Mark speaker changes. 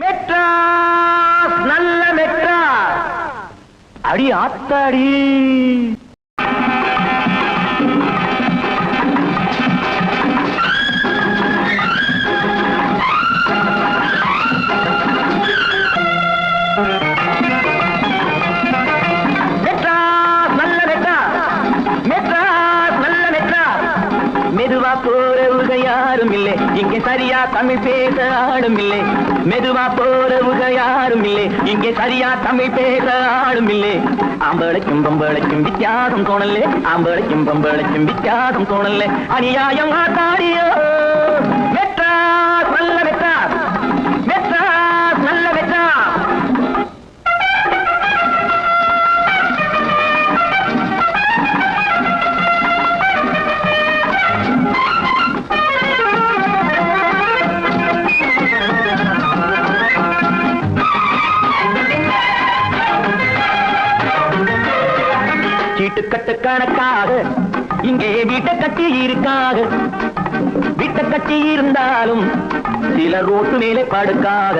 Speaker 1: மெட்ராஸ் நல்ல மெட்ராஸ். அடி ஆத்தாடி. மெதுவா போறவுக யாரும் இல்லை. இங்கே சரியா தமிழ் பேச ஆடும் இல்லை. மெதுவா போறவுக யாரும் இல்லை. இங்கே சரியா தமிழ் பேச ஆடும் இல்லை. ஆம்பளைக்கும் பொம்பளைக்கும் வித்தியாசம் தோணலே. ஆம்பளைக்கும் பொம்பளைக்கும் வித்தியாசம் தோணலே. அநியாயம் ஆத்தாடியோ சீட்டுக்கட்டு கணக்காக இங்கே வீட்டை கட்டி இருக்காக வீட்டை கட்டி இருந்தாலும் சில ரோட்டு மேலே படுக்காக.